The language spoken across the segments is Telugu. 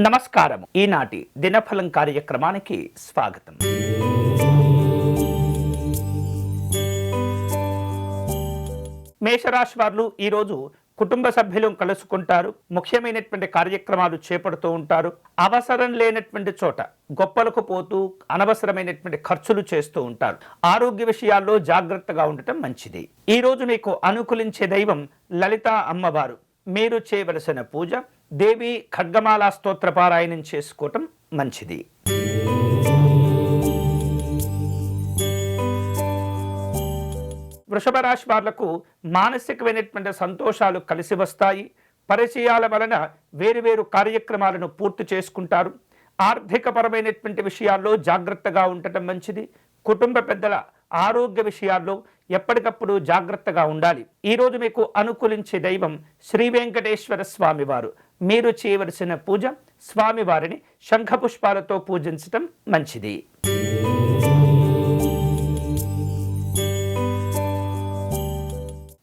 నమస్కారం ఈనాటి దినఫలం కార్యక్రమానికి స్వాగతం. మేషరాశి వారు ఈరోజు కుటుంబ సభ్యులు కలుసుకుంటారు. ముఖ్యమైనటువంటి కార్యక్రమాలు చేపడుతూ ఉంటారు. అవసరం లేనటువంటి చోట గొప్పలకు పోతూ అనవసరమైనటువంటి ఖర్చులు చేస్తూ ఉంటారు. ఆరోగ్య విషయాల్లో జాగ్రత్తగా ఉండటం మంచిది. ఈ రోజు మీకు అనుకూలించే దైవం లలిత అమ్మవారు. మీరు చేయవలసిన పూజ దేవి ఖడ్గమాల స్తోత్ర పారాయణం చేసుకోవటం మంచిది. వృషభ రాశి వాళ్ళకు మానసికమైనటువంటి సంతోషాలు కలిసి వస్తాయి. పరిచయాల వలన వేరువేరు కార్యక్రమాలను పూర్తి చేసుకుంటారు. ఆర్థికపరమైనటువంటి విషయాల్లో జాగ్రత్తగా ఉండటం మంచిది. కుటుంబ పెద్దల ఆరోగ్య విషయాల్లో ఎప్పటికప్పుడు జాగ్రత్తగా ఉండాలి. ఈరోజు మీకు అనుకూలించే దైవం శ్రీ వెంకటేశ్వర స్వామివారు. మీరు చేయవలసిన పూజ స్వామివారిని శంఖపుష్పాలతో పూజించటం మంచిది.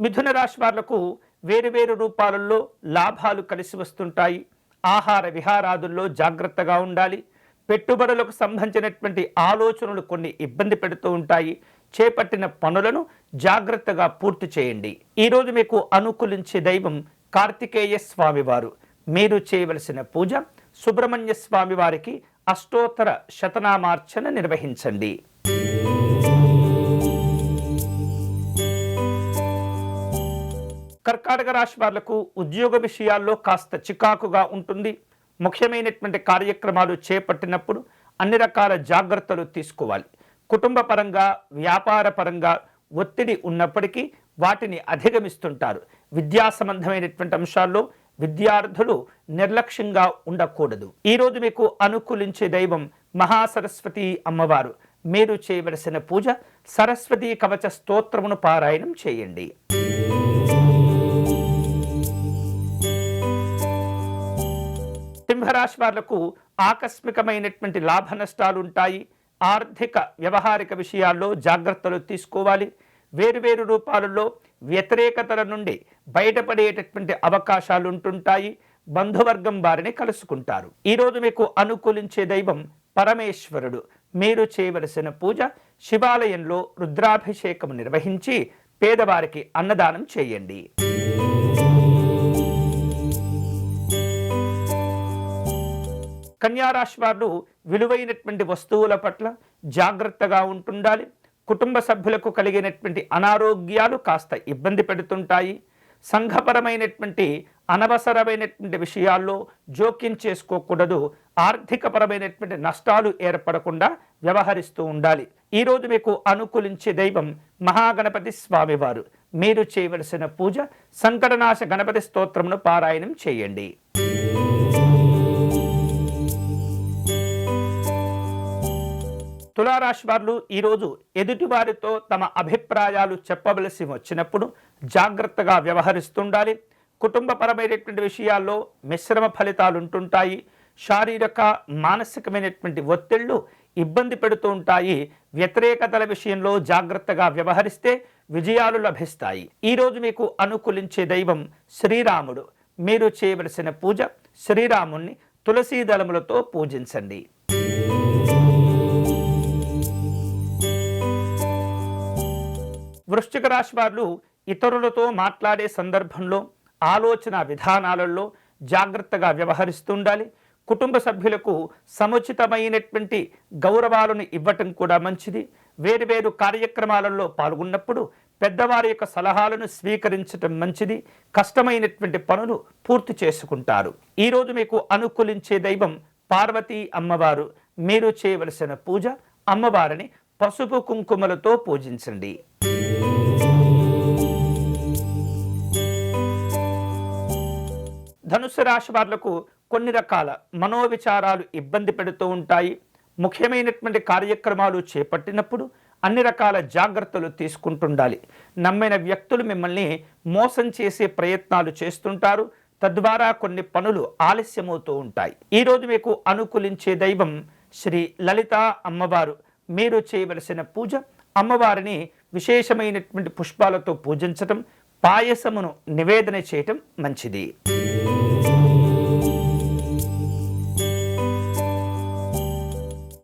మిథున రాశి వాళ్ళకు వేరువేరు రూపాలలో లాభాలు కలిసి వస్తుంటాయి. ఆహార విహారాదుల్లో జాగ్రత్తగా ఉండాలి. పెట్టుబడులకు సంబంధించినటువంటి ఆలోచనలు కొన్ని ఇబ్బంది పెడుతూ ఉంటాయి. చేపట్టిన పనులను జాగ్రత్తగా పూర్తి చేయండి. ఈరోజు మీకు అనుకూలించే దైవం కార్తికేయ స్వామివారు. మీరు చేయవలసిన పూజ సుబ్రహ్మణ్య స్వామి వారికి అష్టోత్తర శతనామార్చన నిర్వహించండి. కర్కాటక రాశి వాళ్ళకు ఉద్యోగ విషయాల్లో కాస్త చికాకుగా ఉంటుంది. ముఖ్యమైనటువంటి కార్యక్రమాలు చేపట్టినప్పుడు అన్ని రకాల జాగ్రత్తలు తీసుకోవాలి. కుటుంబ పరంగా వ్యాపార పరంగా ఒత్తిడి ఉన్నప్పటికీ వాటిని అధిగమిస్తుంటారు. విద్యా సంబంధమైనటువంటి అంశాల్లో విద్యార్థులు నిర్లక్ష్యంగా ఉండకూడదు. ఈరోజు మీకు అనుకూలించే దైవం మహాసరస్వతి అమ్మవారు. మీరు చేయవలసిన పూజ సరస్వతి కవచ స్తోత్రమును పారాయణం చేయండి. సింహరాశి వాళ్ళకు ఆకస్మికమైనటువంటి లాభ నష్టాలు ఉంటాయి. ఆర్థిక వ్యవహారిక విషయాల్లో జాగ్రత్తలు తీసుకోవాలి. వేరువేరు రూపాలలో వ్యతిరేకతల నుండి బయటపడేటటువంటి అవకాశాలు ఉంటుంటాయి బంధువర్గం వారిని కలుసుకుంటారు. ఈరోజు మీకు అనుకూలించే దైవం పరమేశ్వరుడు. మీరు చేయవలసిన పూజ శివాలయంలో రుద్రాభిషేకం నిర్వహించి పేదవారికి అన్నదానం చేయండి. కన్యారాశి వారు విలువైనటువంటి వస్తువుల పట్ల జాగ్రత్తగా ఉంటుండాలి. కుటుంబ సభ్యులకు కలిగినటువంటి అనారోగ్యాలు కాస్త ఇబ్బంది పెడుతుంటాయి. సంఘపరమైనటువంటి అనవసరమైనటువంటి విషయాల్లో జోక్యం చేసుకోకూడదు. ఆర్థికపరమైనటువంటి నష్టాలు ఏర్పడకుండా వ్యవహరిస్తూ ఉండాలి. ఈరోజు మీకు అనుకూలించే దైవం మహాగణపతి స్వామివారు. మీరు చేయవలసిన పూజ సంకటనాశ గణపతి స్తోత్రమును పారాయణం చేయండి. తులారాశి వారు ఈరోజు ఎదుటివారితో తమ అభిప్రాయాలు చెప్పవలసి వచ్చినప్పుడు జాగ్రత్తగా వ్యవహరిస్తుండాలి. కుటుంబపరమైనటువంటి విషయాల్లో మిశ్రమ ఫలితాలు ఉంటుంటాయి శారీరక మానసికమైనటువంటి ఒత్తిళ్ళు ఇబ్బంది పెడుతూ ఉంటాయి. వ్యతిరేకతల విషయంలో జాగ్రత్తగా వ్యవహరిస్తే విజయాలు లభిస్తాయి. ఈరోజు మీకు అనుకూలించే దైవం శ్రీరాముడు. మీరు చేయవలసిన పూజ శ్రీరాముణ్ణి తులసీదళములతో పూజించండి. వృశ్చిక రాశి వారు ఇతరులతో మాట్లాడే సందర్భంలో ఆలోచన విధానాలలో జాగ్రత్తగా వ్యవహరిస్తుండాలి కుటుంబ సభ్యులకు సముచితమైనటువంటి గౌరవాలను ఇవ్వటం కూడా మంచిది. వేరువేరు కార్యక్రమాలలో పాల్గొన్నప్పుడు పెద్దవారి యొక్క సలహాలను స్వీకరించటం మంచిది. కష్టమైనటువంటి పనులు పూర్తి చేసుకుంటారు. ఈరోజు మీకు అనుకూలించే దైవం పార్వతీ అమ్మవారు. మీరు చేయవలసిన పూజ అమ్మవారిని పసుపు కుంకుమలతో పూజించండి. ధనుసు రాశి వాళ్ళకు కొన్ని రకాల మనోవిచారాలు ఇబ్బంది పెడుతూ ఉంటాయి. ముఖ్యమైనటువంటి కార్యక్రమాలు చేపట్టినప్పుడు అన్ని రకాల జాగ్రత్తలు తీసుకుంటుండాలి. నమ్మిన వ్యక్తులు మిమ్మల్ని మోసం చేసే ప్రయత్నాలు చేస్తుంటారు. తద్వారా కొన్ని పనులు ఆలస్యమవుతూ ఉంటాయి. ఈరోజు మీకు అనుకూలించే దైవం శ్రీ లలిత అమ్మవారు. మీరు చేయవలసిన పూజ అమ్మవారిని విశేషమైనటువంటి పుష్పాలతో పూజించటం పాయసమును నివేదన చేయటం మంచిది.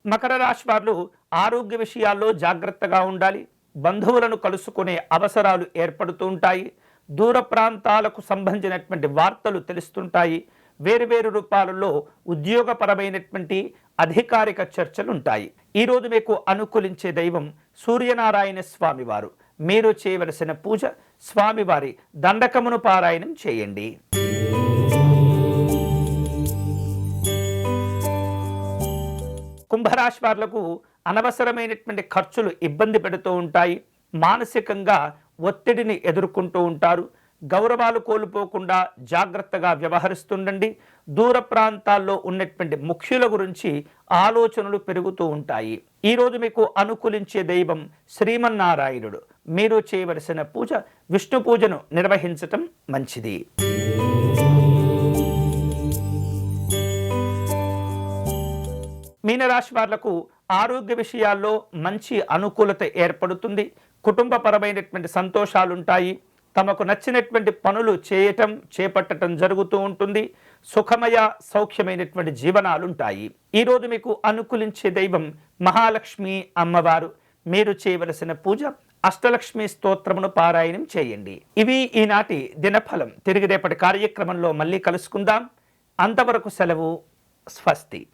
మకర రాశి వారు ఆరోగ్య విషయాల్లో జాగ్రత్తగా ఉండాలి. బంధువులను కలుసుకునే అవసరాలు ఏర్పడుతూ ఉంటాయి. దూర ప్రాంతాలకు సంబంధించినటువంటి వార్తలు తెలుస్తుంటాయి. వేరువేరు రూపాలలో ఉద్యోగపరమైనటువంటి అధికారిక చర్చలు ఉంటాయి. ఈరోజు మీకు అనుకూలించే దైవం సూర్యనారాయణ స్వామివారు. మీరు చేయవలసిన పూజ స్వామివారి దండకమును పారాయణం చేయండి. కుంభరాశి వారులకు అనవసరమైనటువంటి ఖర్చులు ఇబ్బంది పెడుతూ ఉంటాయి. మానసికంగా ఒత్తిడిని ఎదుర్కొంటూ ఉంటారు. గౌరవాలు కోల్పోకుండా జాగ్రత్తగా వ్యవహరిస్తుండండి. దూర ప్రాంతాల్లో ఉన్నటువంటి ముఖ్యుల గురించి ఆలోచనలు పెరుగుతూ ఉంటాయి. ఈరోజు మీకు అనుకూలించే దైవం శ్రీమన్నారాయణుడు. మీరు చేయవలసిన పూజ విష్ణు పూజను నిర్వహించటం మంచిది. మీనరాశి వాళ్ళకు ఆరోగ్య విషయాల్లో మంచి అనుకూలత ఏర్పడుతుంది. కుటుంబపరమైనటువంటి సంతోషాలు ఉంటాయి తమకు నచ్చినటువంటి పనులు చేయటం చేపట్టడం జరుగుతూ ఉంటుంది. సుఖమయ సౌఖ్యమైనటువంటి జీవనాలు ఉంటాయి ఈరోజు మీకు అనుకూలించే దైవం మహాలక్ష్మి అమ్మవారు. మీరు చేయవలసిన పూజ అష్టలక్ష్మి స్తోత్రమును పారాయణం చేయండి. ఇవి ఈనాటి దినఫలం. తిరిగి రేపటి కార్యక్రమంలో మళ్ళీ కలుసుకుందాం. అంతవరకు సెలవు స్వస్తి.